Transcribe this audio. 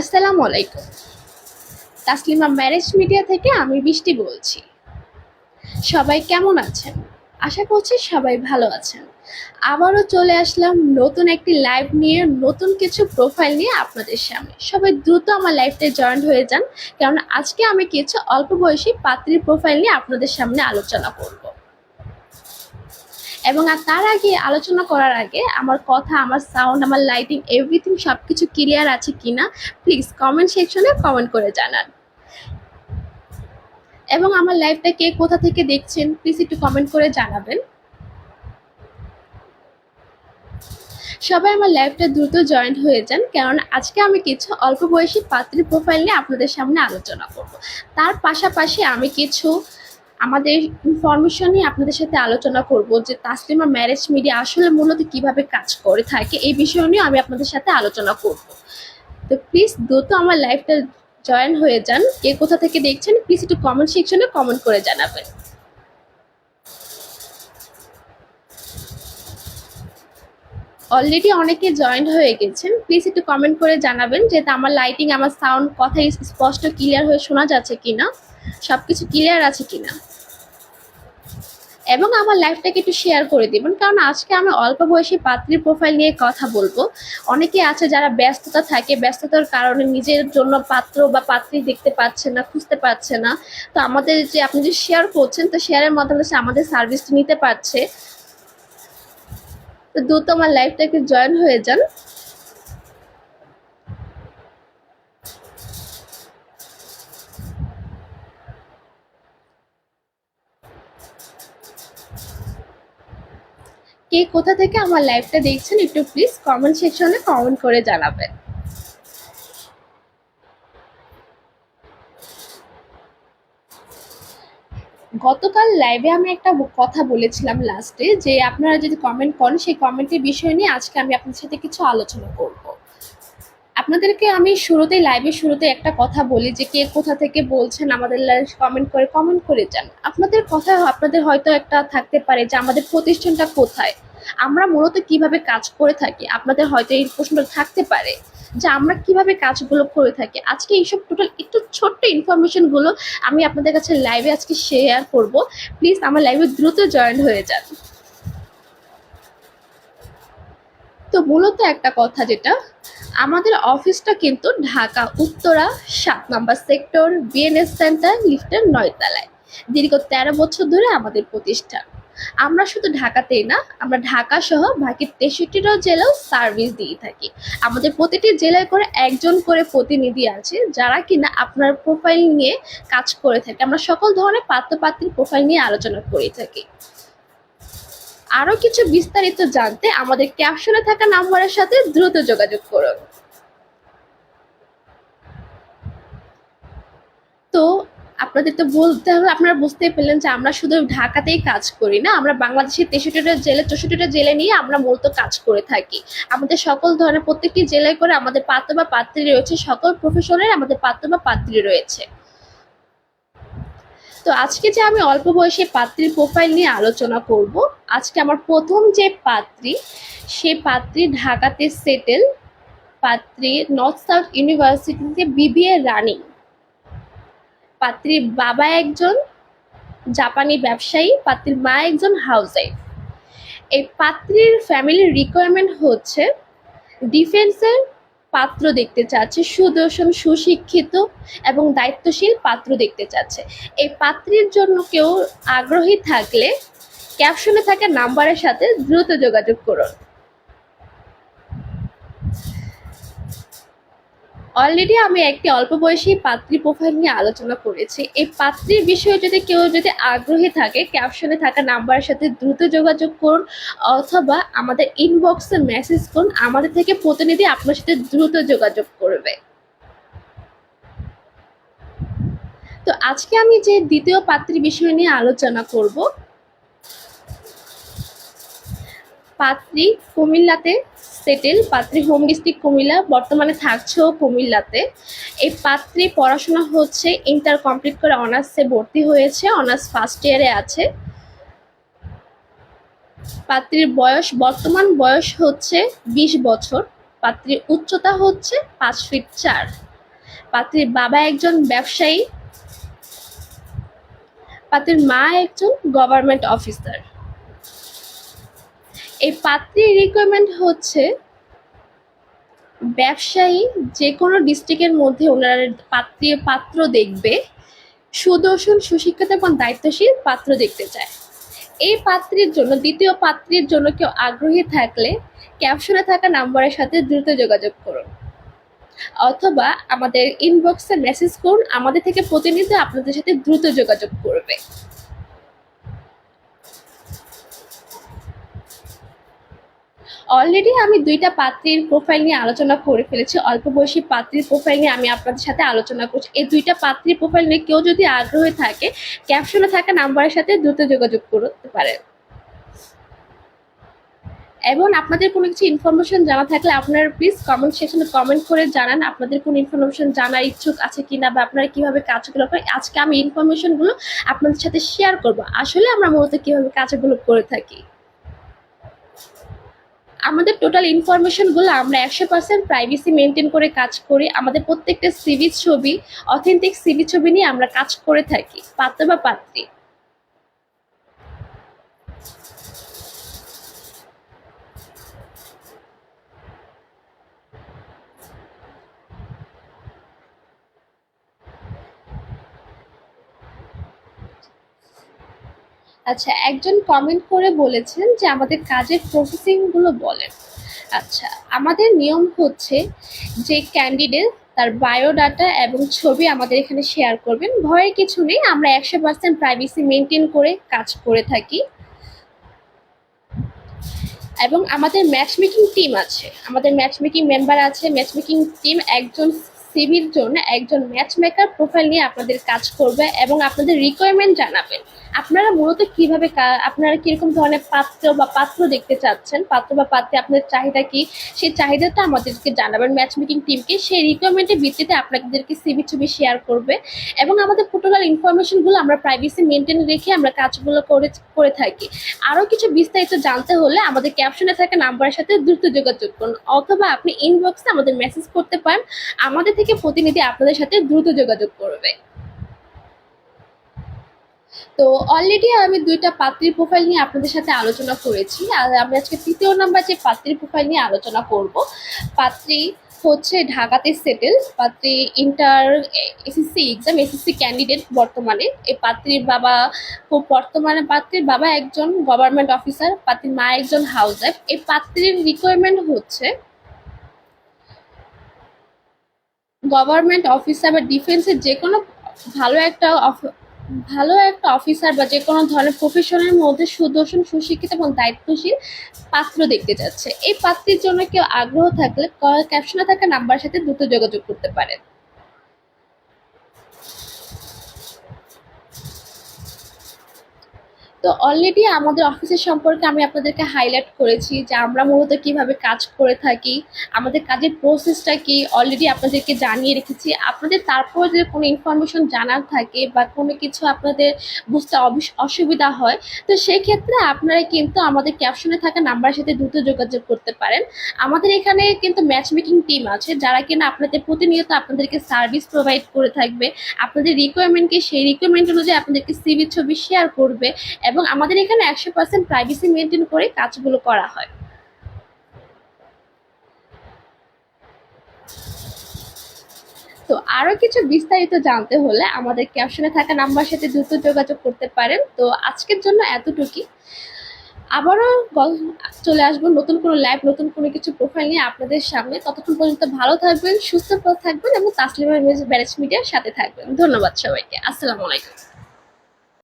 আসসালামু আলাইকুম। Taslima marriage media থেকে আমি বৃষ্টি বলছি। সবাই কেমন আছেন? আশা করছি সবাই ভালো আছেন। আবারও চলে আসলাম নতুন একটি লাইভ নিয়ে, নতুন কিছু প্রোফাইল নিয়ে আপনাদের সামনে। সবাই দ্রুত আমার লাইভটা জয়েন হয়ে যান কারণ আজকে আমি কিছু অল্প বয়সী পাত্রীর প্রোফাইল নিয়ে আপনাদের সামনে আলোচনা করব। এবং আর তার আগে আলোচনা করার আগে আমার কথা, আমার সাউন্ড আমার লাইটিং এভরিথিং সব কিছু ক্লিয়ার আছে কিনা প্লিজ কমেন্ট সেকশনে কমেন্ট করে জানান। এবং আমার লাইভটা কে কোথা থেকে দেখছেন প্লিজ একটু কমেন্ট করে জানাবেন। সবাই আমার লাইভটা দ্রুত জয়েন্ট হয়ে যান কারণ আজকে আমি কিছু অল্প বয়সী পাত্রী প্রোফাইল নিয়ে আপনাদের সামনে আলোচনা করব। তার পাশাপাশি আমি কিছু আমাদের ইনফরমেশন নিয়ে আপনাদের সাথে আলোচনা করব যে তাসলিমা ম্যারেজ মিডিয়া আসলে মূলত কীভাবে কাজ করে থাকে, এই বিষয় নিয়ে আমি আপনাদের সাথে আলোচনা করব। তো প্লিজ দ্রুত আমার লাইফটা জয়েন হয়ে যান। কে কোথা থেকে দেখছেন প্লিজ একটু কমেন্ট সেকশনে কমেন্ট করে জানাবেন। অলরেডি অনেকে জয়েন হয়ে গেছেন। প্লিজ একটু কমেন্ট করে জানাবেন যে আমার লাইটিং আমার সাউন্ড কথা স্পষ্ট ক্লিয়ার হয়ে শোনা যাচ্ছে কিনা সব কিছু ক্লিয়ার আছে কিনা। এবং আমার লাইফটাকে একটু শেয়ার করে দিবেন কারণ আজকে আমি অল্প বয়সী পাত্রীর প্রোফাইল নিয়ে কথা বলব। অনেকে আছে যারা ব্যস্ততা থাকে, ব্যস্ততার কারণে নিজের জন্য পাত্র বা পাত্রী দেখতে পাচ্ছে না, খুঁজতে পারছে না। তো আমাদের যে আপনি যে শেয়ার করছেন, তো শেয়ারের মাধ্যমে সে আমাদের সার্ভিসটি নিতে পারছে। তো দ্রুত আমার লাইফটাকে জয়েন হয়ে যান। কে কোথা থেকে আমার লাইভটা দেখছেন একটু প্লিজ কমেন্ট সেকশনে কমেন্ট করে জানাবেন গতকাল লাইভে আমি একটা কথা বলেছিলাম লাস্টে যে আপনারা যদি কমেন্ট করেন, সেই কমেন্টের বিষয় নিয়ে আজকে আমি আপনার সাথে কিছু আলোচনা করব। আপনাদেরকে আমি শুরুতেই লাইভের শুরুতে একটা কথা বলি যে কে কোথা থেকে বলছেন, আমাদের লাইভ কমেন্ট করে কমেন্ট করে যান। আপনাদের কথা আপনাদের হয়তো একটা থাকতে পারে যে আমাদের প্রতিষ্ঠানটা কোথায়? আমরা মূলত কীভাবে কাজ করে থাকি? আপনাদের হয়তো এই প্রশ্নটা থাকতে পারে যে আমরা কীভাবে কাজগুলো করে থাকি? আজকে এইসব টোটাল একটু ছোট্ট ইনফরমেশনগুলো আমি আপনাদের কাছে লাইভে আজকে শেয়ার করব। প্লিজ আমার লাইভে দ্রুত জয়েন হয়ে যান। তো মূলত একটা কথা যেটা, আমাদের অফিসটা কিন্তু ঢাকা, উত্তরা, সাত নম্বর সেক্টর বিএনএস সেন্টার, লিফটের নয়তলায়। দীর্ঘ তেরো বছর ধরে আমাদের প্রতিষ্ঠান। আমরা শুধু ঢাকাতেই না, আমরা ঢাকা সহ বাকি তেষট্টিটা জেলাও সার্ভিস দিয়ে থাকি। আমাদের প্রতিটি জেলায় করে একজন করে প্রতিনিধি আছে, যারা কিনা আপনার প্রোফাইল নিয়ে কাজ করে থাকে। আমরা সকল ধরনের পাত্রপাত্রীর প্রোফাইল নিয়ে আলোচনা করে থাকি। আরও কিছু বিস্তারিত জানতে আমাদের ক্যাপশনে থাকা নাম্বারের সাথে দ্রুত যোগাযোগ করুন। তো, আপনাদের তো বলতে হবে, আপনারা বুঝতে পেলেন যে আমরা শুধু ঢাকাতেই কাজ করি না, আমরা বাংলাদেশের তেষট্টিটা জেলে, চৌষট্টিটা জেলে নিয়ে আমরা মূলত কাজ করে থাকি। আমাদের সকল ধরনের প্রত্যেকটি জেলায় করে আমাদের পাত্র বা পাত্রী রয়েছে, সকল প্রফেশনের আমাদের পাত্র বা পাত্রী রয়েছে। তো আজকে যে আমি অল্প বয়সে পাত্রীর প্রোফাইল নিয়ে আলোচনা করব, আজকে আমার প্রথম যে পাত্রী, সে পাত্রী ঢাকাতে সেটেল পাত্রী নর্থ সাউথ ইউনিভার্সিটিতে বিবিএ রানিং পাত্রীর বাবা একজন জাপানি ব্যবসায়ী, পাত্রীর মা একজন হাউস এই পাত্রীর ফ্যামিলির রিকোয়ারমেন্ট হচ্ছে ডিফেন্সের পাত্র দেখতে চাচ্ছে। সুদর্শন, সুশিক্ষিত এবং দায়িত্বশীল পাত্র দেখতে চাচ্ছে। এই পাত্রের জন্য কেউ আগ্রহী থাকলে ক্যাপশনে থাকা নাম্বারের সাথে দ্রুত যোগাযোগ করুন। অলরেডি আমি একটি অল্প বয়সী পাত্রী প্রোফাইল নিয়ে আলোচনা করেছি। এই পাত্রীর বিষয়ে যদি কেউ যদি আগ্রহী থাকে ক্যাপশনে থাকা নাম্বারের সাথে দ্রুত যোগাযোগ করুন অথবা আমাদের ইনবক্সে মেসেজ করুন, আমাদের থেকে প্রতিনিধি আপনার সাথে দ্রুত যোগাযোগ করবে। তো আজকে আমি যে দ্বিতীয় পাত্রী বিষয় নিয়ে আলোচনা করব, পাত্রী কুমিল্লাতে সেটেল পাত্রী হোম ডিস্ট্রিক্ট কুমিল্লা, বর্তমানে থাকছেও কুমিল্লাতে। এই পাত্রী পড়াশোনা হচ্ছে ইন্টার কমপ্লিট করে অনার্সে ভর্তি হয়েছে অনার্স ফার্স্ট ইয়ারে আছে। পাত্রীর বয়স, বর্তমান বয়স হচ্ছে বিশ বছর, পাত্রীর উচ্চতা হচ্ছে পাঁচ ফিট চার। পাত্রীর বাবা একজন ব্যবসায়ী, পাত্রীর মা একজন গভর্নমেন্ট অফিসার এই পাত্রীর রিকোয়ারমেন্ট হচ্ছে ব্যবসায়ী যে কোনো ডিস্ট্রিক্টের মধ্যে ওনার পাত্রী, পাত্র দেখবে, সুদর্শন, সুশিক্ষিত এবং দায়িত্বশীল পাত্র দেখতে চায়। এই পাত্রীর জন্য, দ্বিতীয় পাত্রীর জন্য কেউ আগ্রহী থাকলে ক্যাপশনে থাকা নাম্বারের সাথে দ্রুত যোগাযোগ করুন। অথবা আমাদের ইনবক্সে মেসেজ করুন, আমাদের থেকে প্রতিনিধি আপনাদের সাথে দ্রুত যোগাযোগ করবে। অলরেডি আমি দুইটা পাত্রীর প্রোফাইল নিয়ে আলোচনা করে ফেলেছি। অল্প বয়সী পাত্রীর প্রোফাইল নিয়ে আমি আপনাদের সাথে আলোচনা করছি। এই দুইটা পাত্রীর প্রোফাইল নিয়ে কেউ যদি আগ্রহী থাকে ক্যাপশনে থাকা নাম্বারের সাথে দ্রুত যোগাযোগ করতে পারেন। এবং আপনাদের কোনো কিছু ইনফরমেশন জানা থাকলে আপনারা প্লিজ কমেন্ট সেকশনে কমেন্ট করে জানান। আপনাদের কোনো ইনফরমেশন জানার ইচ্ছুক আছে কিনা বা আপনারা কীভাবে কাজগুলো করেন, আজকে আমি ইনফরমেশনগুলো আপনাদের সাথে শেয়ার করব। আসলে আমরা মূলত কীভাবে কাজগুলো করে থাকি। আমাদের টোটাল ইনফরমেশনগুলো আমরা একশো পার্সেন্ট প্রাইভেসি মেনটেন করে কাজ করি। আমাদের প্রত্যেকটা সিভি ছবি অথেন্টিক সিভি ছবি নিয়ে আমরা কাজ করে থাকি পাত্র বা পাত্রী। আচ্ছা একজন কমেন্ট করে বলেছেন যে আমাদের কাজের প্রসেসিংগুলো বলেন। আচ্ছা আমাদের নিয়ম হচ্ছে যে ক্যান্ডিডেট তার বায়োডাটা এবং ছবি আমাদের এখানে শেয়ার করবেন। ভয়ের কিছু নেই, আমরা একশো পার্সেন্ট প্রাইভেসি মেনটেন করে কাজ করে থাকি। এবং আমাদের ম্যাচ মেকিং টিম আছে, আমাদের ম্যাচ মেকিং মেম্বার আছে ম্যাচ মেকিং টিম একজন সিভির জন্য একজন ম্যাচ মেকার প্রোফাইল নিয়ে আপনাদের কাজ করবে এবং আপনাদের রিকোয়ারমেন্ট জানাবেন। আপনারা মূলত কীভাবে আপনারা কীরকম ধরনের পাত্র বা পাত্র দেখতে চাচ্ছেন? পাত্র বা পাত্রে আপনাদের চাহিদা কি? সেই চাহিদাটা আমাদেরকে জানাবেন ম্যাচ মেকিং টিমকে সেই রিকোয়ারমেন্টের ভিত্তিতে আপনাদেরকে সিভি ছবি শেয়ার করবে এবং আমাদের টোটাল ইনফরমেশনগুলো আমরা প্রাইভেসি মেনটেন রেখে আমরা কাজগুলো করে করে থাকি। আরও কিছু বিস্তারিত জানতে হলে আমাদের ক্যাপশনে থাকা নাম্বারের সাথে দ্রুত যোগাযোগ করুন অথবা আপনি ইনবক্সে আমাদের মেসেজ করতে পারেন। আমাদের থেকে প্রতিনিধি আপনাদের সাথে দ্রুত যোগাযোগ করবে। তো অলরেডি আমি দুইটা পাত্রীর প্রোফাইল নিয়ে আপনাদের সাথে আলোচনা করেছি। আর আমি আজকে তৃতীয় নাম্বার যে পাত্রীর প্রোফাইল নিয়ে আলোচনা করব, পাত্রী হচ্ছে ঢাকাতে সেটেল পাত্রী inter SSC exam SSC candidate বর্তমানে। এই পাত্রীর বাবা খুব বর্তমানে, পাত্রীর বাবা একজন গভর্নমেন্ট অফিসার পাত্রীর মা একজন হাউস ওয়াইফ এই পাত্রীর রিকোয়ারমেন্ট হচ্ছে গভর্নমেন্ট অফিসার বা ডিফেন্সের যে কোনো ভালো একটা ভালো একটা অফিসার বা যে কোনো ধরনের প্রফেশনের মধ্যে সুদর্শন, সুশিক্ষিত এবং দায়িত্বশীল পাত্র দেখতে যাচ্ছে। এই পাত্রের জন্য কেউ আগ্রহ থাকলে ক্যাপশনে থাকা নাম্বারের সাথে দ্রুত যোগাযোগ করতে পারেন। তো অলরেডি আমাদের অফিসের সম্পর্কে আমি আপনাদেরকে হাইলাইট করেছি যে আমরা মূলত কীভাবে কাজ করে থাকি, আমাদের কাজের প্রসেসটা কি অলরেডি আপনাদেরকে জানিয়ে রেখেছি। আপনাদের তারপর যদি কোনো ইনফরমেশন জানার থাকে বা কোনো কিছু আপনাদের বুঝতে অসুবিধা হয়, তো সেক্ষেত্রে আপনারা কিন্তু আমাদের ক্যাপশনে থাকা নাম্বারের সাথে দ্রুত যোগাযোগ করতে পারেন। আমাদের এখানে কিন্তু ম্যাচ মেকিং টিম আছে, যারা কিনা আপনাদের প্রতিনিয়ত আপনাদেরকে সার্ভিস প্রোভাইড করে থাকবে। আপনাদের রিকোয়ারমেন্টকে সেই রিকোয়ারমেন্ট অনুযায়ী আপনাদেরকে সিভি ছবি শেয়ার করবে এবং আমাদের এখানে একশো পার্সেন্ট প্রাইভেসি মেনটেন করে কাজগুলো করা হয়। তো আরও কিছু বিস্তারিত জানতে হলে আমাদের ক্যাপশনে থাকা নাম্বার সাথে দ্রুত যোগাযোগ করতে পারেন। তো আজকের জন্য এতটুকুই। আবারও চলে আসব নতুন কোনো লাইভ নতুন কোনো কিছু প্রোফাইল নিয়ে আপনাদের সামনে। ততক্ষণ পর্যন্ত ভালো থাকবেন, সুস্থ থাকবেন এবং তাসলিমা ব্যারেজ মিডিয়ার সাথে থাকবেন। ধন্যবাদ সবাইকে। আসসালামু আলাইকুম।